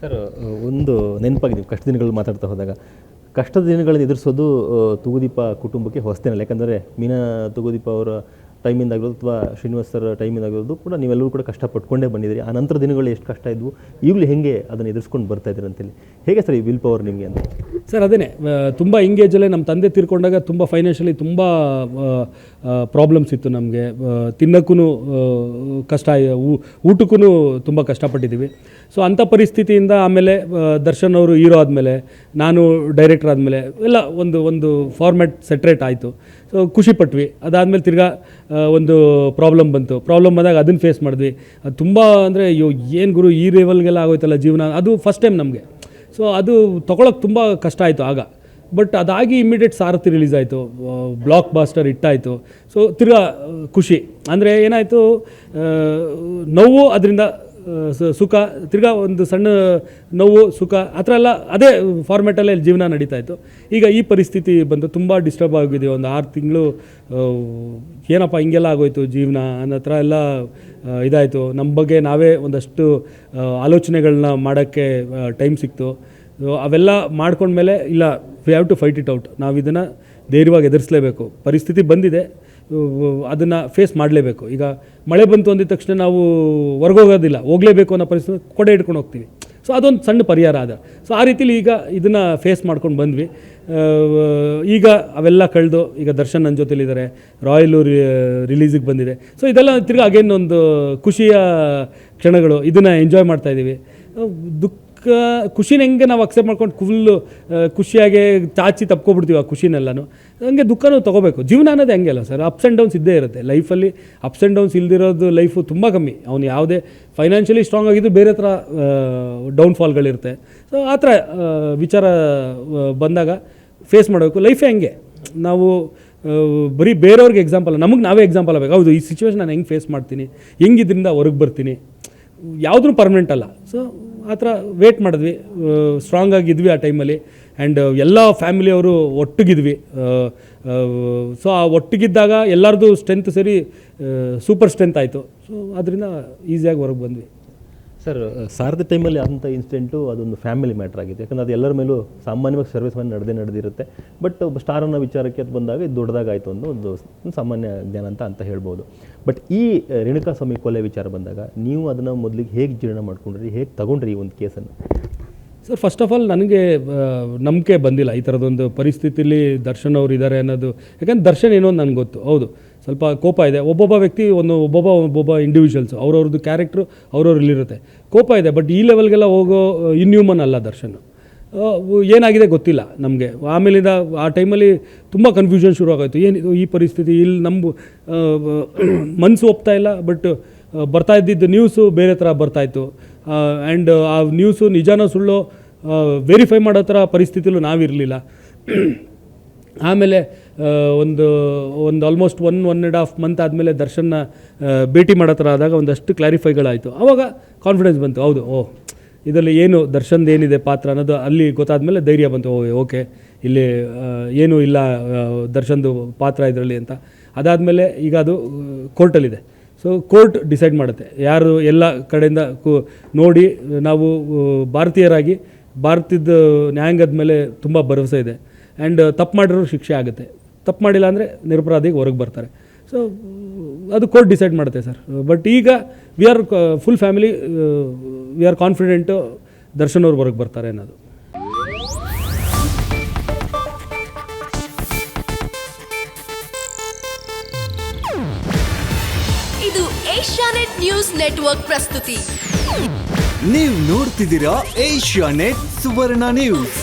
Sir ಒಂದು ನೆನಪಾಗಿದೆ, ಕಷ್ಟ ದಿನಗಳು ಮಾತಾಡ್ತಾ ಹೋದಾಗ. ಕಷ್ಟದ ದಿನಗಳನ್ನು ಎದುರಿಸೋದು ತೂಗುದೀಪ ಕುಟುಂಬಕ್ಕೆ ಹೊಸ್ತೇನಲ್ಲ. ಯಾಕಂದರೆ ಮೀನಾ ತೂಗುದೀಪ ಅವರ ಟೈಮಿಂದ ಆಗಿರೋದು ಅಥವಾ ಶ್ರೀನಿವಾಸ್ ಸರ್ ಟೈಮಿಂದ ಆಗಿರೋದು ಕೂಡ ನೀವೆಲ್ಲರೂ ಕೂಡ ಕಷ್ಟ ಪಟ್ಕೊಂಡೇ ಬಂದಿದ್ದೀರಿ. ಆ ನಂತರ ದಿನಗಳು ಎಷ್ಟು ಕಷ್ಟ ಇದ್ವು, ಈಗಲೂ ಹೇಗೆ ಅದನ್ನು ಎದುರಿಸ್ಕೊಂಡು ಬರ್ತಾ ಇದ್ದೀರಿ ಅಂತೇಳಿ ಹೇಗೆ ಸರ್ ಈ ವಿಲ್ ಪವರ್ ನಿಮಗೆ ಅಂತ? ಸರ್ ಅದೇ ತುಂಬ ಎಂಗೇಜಲ್ಲೇ ನಮ್ಮ ತಂದೆ ತೀರ್ಕೊಂಡಾಗ ತುಂಬ ಫೈನಾನ್ಷಿಯಲಿ ತುಂಬ ಪ್ರಾಬ್ಲಮ್ಸ್ ಇತ್ತು ನಮಗೆ. ತಿನ್ನೋಕ್ಕೂ ಕಷ್ಟ ಊಟಕ್ಕೂ ತುಂಬ ಕಷ್ಟಪಟ್ಟಿದ್ದೀವಿ. ಸೊ ಅಂಥ ಪರಿಸ್ಥಿತಿಯಿಂದ ಆಮೇಲೆ ದರ್ಶನ್ ಅವರು ಹೀರೋ ಆದಮೇಲೆ, ನಾನು ಡೈರೆಕ್ಟರ್ ಆದಮೇಲೆ, ಎಲ್ಲ ಒಂದು ಒಂದು ಫಾರ್ಮ್ಯಾಟ್ ಸೆಟ್ರೇಟ್ ಆಯಿತು. ಸೊ ಖುಷಿ ಪಟ್ವಿ. ಅದಾದಮೇಲೆ ತಿರ್ಗಾ ಒಂದು ಪ್ರಾಬ್ಲಮ್ ಬಂತು. ಪ್ರಾಬ್ಲಮ್ ಬಂದಾಗ ಅದನ್ನು ಫೇಸ್ ಮಾಡಿದ್ವಿ. ಅದು ತುಂಬ ಅಂದರೆ, ಅಯ್ಯೋ, ಏನು ಗುರು, ಈ ಲೆವೆಲ್ಗೆಲ್ಲ ಆಗೋಯ್ತಲ್ಲ ಜೀವನ. ಅದು ಫಸ್ಟ್ ಟೈಮ್ ನಮಗೆ. ಸೊ ಅದು ತೊಗೊಳಕ್ಕೆ ತುಂಬ ಕಷ್ಟ ಆಯಿತು ಆಗ. ಬಟ್ ಅದಾಗಿ ಇಮಿಡಿಯೇಟ್ ಸಾರಥಿ ರಿಲೀಸ್ ಆಯಿತು. ಬ್ಲಾಕ್ ಬಾಸ್ಟರ್ ಇಟ್ಟಾಯಿತು ಸೊ ತಿರ್ಗಾ, ಖುಷಿ. ಅಂದರೆ ಏನಾಯಿತು? ನೋವು ಅದರಿಂದ ಸುಖ, ತಿರ್ಗಾ ಒಂದು ಸಣ್ಣ ನೋವು, ಸುಖ, ಆ ಥರ ಎಲ್ಲ ಅದೇ ಫಾರ್ಮೆಟಲ್ಲೇ ಜೀವನ ನಡೀತಾ ಇತ್ತು. ಈಗ ಈ ಪರಿಸ್ಥಿತಿ ಬಂದು ತುಂಬ ಡಿಸ್ಟರ್ಬ್ ಆಗಿದೆ. ಒಂದು ಆರು ತಿಂಗಳು ಏನಪ್ಪ ಹಿಂಗೆಲ್ಲ ಆಗೋಯ್ತು ಜೀವನ ಅನ್ನೋ ಥರ ಎಲ್ಲ ಇದಾಯಿತು. ನಮ್ಮ ಬಗ್ಗೆ ನಾವೇ ಒಂದಷ್ಟು ಆಲೋಚನೆಗಳನ್ನ ಮಾಡೋಕ್ಕೆ ಟೈಮ್ ಸಿಕ್ತು. ಅವೆಲ್ಲ ಮಾಡ್ಕೊಂಡ್ಮೇಲೆ ಇಲ್ಲ we have to fight it out ನಾವು ಇದನ್ನು ಧೈರ್ಯವಾಗಿ ಎದುರಿಸಲೇಬೇಕು. ಪರಿಸ್ಥಿತಿ ಬಂದಿದೆ. ಅದನ್ನು ಫೇಸ್ ಮಾಡಲೇಬೇಕು. ಈಗ ಮಳೆ ಬಂತು ಅಂದಿದ ತಕ್ಷಣ ನಾವು ಹೊರಗೋಗೋದಿಲ್ಲ ಹೋಗಲೇಬೇಕು ಅನ್ನೋ ಪರಿಸ್ಥಿತಿ ಕೊಡೆ ಹಿಡ್ಕೊಂಡು ಹೋಗ್ತೀವಿ. ಸೊ ಅದೊಂದು ಸಣ್ಣ ಪರಿಹಾರ ಅದ ಸೊ ಆ ರೀತಿಲಿ ಈಗ ಇದನ್ನು ಫೇಸ್ ಮಾಡ್ಕೊಂಡು ಬಂದ್ವಿ. ಈಗ ಅವೆಲ್ಲ ಕಳೆದು ಈಗ ದರ್ಶನ್ ನನ್ನ ಜೊತೆಲಿದ್ದಾರೆ ರಾಯಲು ರಿಲೀಸಿಗೆ ಬಂದಿದೆ. ಸೊ ಇದೆಲ್ಲ ತಿರ್ಗಿ ಅಗೇನ್ ಒಂದು ಖುಷಿಯ ಕ್ಷಣಗಳು ಇದನ್ನು ಎಂಜಾಯ್ ಮಾಡ್ತಾ ಇದ್ದೀವಿ ಆ, ದುಃಖ ಖುಷಿನ ಹೆಂಗೆ ನಾವು ಅಕ್ಸೆಪ್ಟ್ ಮಾಡ್ಕೊಂಡು ಫುಲ್ಲು ಖುಷಿಯಾಗಿ ಚಾಚಿ ತಪ್ಕೊಬಿಡ್ತೀವಿ ಆ ಖುಷಿನೆಲ್ಲನೂ. ಹಂಗೆ ದುಃಖನೂ ತೊಗೋಬೇಕು. ಜೀವನ ಅನ್ನೋದು ಹಂಗೆ ಅಲ್ಲ ಸರ್? ಅಪ್ಸ್ ಆ್ಯಂಡ್ ಡೌನ್ಸ್ ಇದ್ದೇ ಇರುತ್ತೆ. ಲೈಫಲ್ಲಿ ಅಪ್ಸ್ ಆ್ಯಂಡ್ ಡೌನ್ಸ್ ಇಲ್ದಿರೋದು ಲೈಫು ತುಂಬ ಕಮ್ಮಿ. ಅವನು ಯಾವುದೇ ಫೈನಾನ್ಷಿಯಲಿ ಸ್ಟ್ರಾಂಗ್ ಆಗಿದ್ದು ಬೇರೆ ಥರ ಡೌನ್ಫಾಲ್ಗಳಿರುತ್ತೆ ಸೊ ಆ ಥರ ವಿಚಾರ ಬಂದಾಗ ಫೇಸ್ ಮಾಡಬೇಕು. ಲೈಫೇ ಹಂಗೆ? ನಾವು ಬರೀ ಬೇರೆಯವ್ರಿಗೆ ಎಕ್ಸಾಂಪಲ್ ನಮಗೆ ನಾವೇ ಎಕ್ಸಾಂಪಲ್ ಆಗಬೇಕು. ಹೌದು, ಈ ಸಿಚುವೇಶನ್ ನಾನು ಹೆಂಗೆ ಫೇಸ್ ಮಾಡ್ತೀನಿ? ಹೆಂಗೆ ಇದರಿಂದ ಹೊರಗೆ ಬರ್ತೀನಿ? ಯಾವುದೂ ಪರ್ಮನೆಂಟ್ ಅಲ್ಲ. ಸೊ ಆ ಥರ ವೇಟ್ ಮಾಡಿದ್ವಿ. ಸ್ಟ್ರಾಂಗ್ ಆಗಿದ್ವಿ ಆ ಟೈಮಲ್ಲಿ ಆ್ಯಂಡ್ ಎಲ್ಲ ಫ್ಯಾಮಿಲಿಯವರು ಒಟ್ಟಿಗಿದ್ವಿ. ಸೊ ಆ ಒಟ್ಟಿಗಿದ್ದಾಗ ಎಲ್ಲರದು ಸ್ಟ್ರೆಂತ್ ಸರಿ ಸೂಪರ್ ಸ್ಟ್ರೆಂತ್ ಆಯಿತು. ಸೊ ಅದರಿಂದ ಈಸಿಯಾಗಿ ಹೊರಗೆ ಬಂದ್ವಿ. ಸರ್ ಸಾರದ ಟೈಮಲ್ಲಿ ಆದಂಥ ಇನ್ಸಿಡೆಂಟು ಅದೊಂದು ಫ್ಯಾಮಿಲಿ ಮ್ಯಾಟ್ರ್ ಆಗಿದೆ ಯಾಕಂದ್ರೆ ಅದು ಎಲ್ಲರ ಮೇಲೂ ಸಾಮಾನ್ಯವಾಗಿ ಸರ್ವಿಸ್ ಮ್ಯಾನ್ ನಡೆದೇ ನಡೆದಿರುತ್ತೆ. ಬಟ್ ಸ್ಟಾರ್ ಅನ್ನೋ ವಿಚಾರಕ್ಕೆ ಅದು ಬಂದಾಗ ಇದು ದೊಡ್ಡದಾಗಾಯಿತು ಅನ್ನೋ ಒಂದು ಸಾಮಾನ್ಯ ಜ್ಞಾನ ಅಂತ ಅಂತ ಹೇಳ್ಬೋದು. ಬಟ್ ಈ ರೇಣುಕಾ ಸ್ವಾಮಿ ಕೊಲೆ ವಿಚಾರ ಬಂದಾಗ ನೀವು ಅದನ್ನು ಮೊದಲಿಗೆ ಹೇಗೆ ಜೀರ್ಣ ಮಾಡ್ಕೊಂಡ್ರಿ, ಹೇಗೆ ತಗೊಂಡ್ರಿ ಈ ಒಂದು ಕೇಸನ್ನು? ಸರ್ ಫಸ್ಟ್ ಆಫ್ ಆಲ್ ನನಗೆ ನಂಬಿಕೆ ಬಂದಿಲ್ಲ ಈ ಥರದೊಂದು ಪರಿಸ್ಥಿತಿಲಿ ದರ್ಶನ್ ಅವರು ಇದ್ದಾರೆ ಅನ್ನೋದು. ಯಾಕಂದ್ರೆ ದರ್ಶನ್ ಏನೋ ನನಗೆ ಗೊತ್ತು. ಹೌದು. ಸ್ವಲ್ಪ ಕೋಪ ಇದೆ. ಒಬ್ಬೊಬ್ಬ ವ್ಯಕ್ತಿ ಒಂದು ಒಬ್ಬೊಬ್ಬ ಒಬ್ಬೊಬ್ಬ ಇಂಡಿವಿಜುವಲ್ಸ್ ಅವ್ರವ್ರದ್ದು ಕ್ಯಾರೆಕ್ಟ್ರು ಅವ್ರವ್ರಲ್ಲಿರುತ್ತೆ. ಕೋಪ ಇದೆ ಬಟ್ ಈ ಲೆವೆಲ್ಗೆಲ್ಲ ಹೋಗೋ ಇನ್ಹ್ಯೂಮನ್ ಅಲ್ಲ ದರ್ಶನ್. ಏನಾಗಿದೆ ಗೊತ್ತಿಲ್ಲ ನಮಗೆ. ಆಮೇಲಿಂದ ಆ ಟೈಮಲ್ಲಿ ತುಂಬ ಕನ್ಫ್ಯೂಷನ್ ಶುರು ಆಗೋಯ್ತು ಏನಿದು ಈ ಪರಿಸ್ಥಿತಿ? ಇಲ್ಲಿ ನಮ್ಮ ಮನಸ್ಸು ಒಪ್ತಾ ಇಲ್ಲ ಬಟ್ ಬರ್ತಾ ಇದ್ದಿದ್ದು ನ್ಯೂಸು ಬೇರೆ ಥರ ಬರ್ತಾಯಿತ್ತು ಆ್ಯಂಡ್ ಆ ನ್ಯೂಸು ನಿಜಾನೋ ಸುಳ್ಳು ವೆರಿಫೈ ಮಾಡೋ ಥರ ಪರಿಸ್ಥಿತಿಲೂ ನಾವಿರಲಿಲ್ಲ. ಆಮೇಲೆ ಒಂದು ಒಂದು almost one one and half month ಆದಮೇಲೆ ದರ್ಶನ್ನ ಭೇಟಿ ಮಾಡೋ ಥರ ಆದಾಗ ಒಂದಷ್ಟು ಕ್ಲಾರಿಫೈಗಳಾಯಿತು ಆವಾಗ ಕಾನ್ಫಿಡೆನ್ಸ್ ಬಂತು. ಹೌದು, ಓ, ಇದರಲ್ಲಿ ಏನು ದರ್ಶನ್ದು ಏನಿದೆ ಪಾತ್ರ ಅನ್ನೋದು ಅಲ್ಲಿ ಗೊತ್ತಾದಮೇಲೆ ಧೈರ್ಯ ಬಂತು. ಓ, ಓಕೆ, ಇಲ್ಲಿ ಏನೂ ಇಲ್ಲ ದರ್ಶನ್ದು ಪಾತ್ರ ಇದರಲ್ಲಿ ಅಂತ. ಅದಾದಮೇಲೆ ಈಗ ಅದು ಕೋರ್ಟಲ್ಲಿದೆ ಸೊ ಕೋರ್ಟ್ ಡಿಸೈಡ್ ಮಾಡುತ್ತೆ. ಯಾರು ಎಲ್ಲ ಕಡೆಯಿಂದ ನೋಡಿ, ನಾವು ಭಾರತೀಯರಾಗಿ, ಭಾರತದ ನ್ಯಾಯಾಂಗದ ಮೇಲೆ ತುಂಬ ಭರವಸೆ ಇದೆ. ಆ್ಯಂಡ್ ತಪ್ಪು ಮಾಡಿರೋ ಶಿಕ್ಷೆ ಆಗುತ್ತೆ. ತಪ್ಪು ಮಾಡಿಲ್ಲ ಅಂದರೆ ನಿರಪರಾಧಿಗೆ ಹೊರಗೆ ಬರ್ತಾರೆ. ಸೊ ಅದು ಕೋರ್ಟ್ ಡಿಸೈಡ್ ಮಾಡುತ್ತೆ ಸರ್ ಬಟ್ ಈಗ we are full family we are confident Darshan ಅವ್ರು ಹೊರಗೆ ಬರ್ತಾರೆ ಅನ್ನೋದು. ಇದು ಏಷ್ಯಾನೆಟ್ ನ್ಯೂಸ್ ನೆಟ್ವರ್ಕ್ ಪ್ರಸ್ತುತಿ. ನೀವು ನೋಡ್ತಿದ್ದೀರಾ ಏಷ್ಯಾನೆಟ್ ಸುವರ್ಣ ನ್ಯೂಸ್.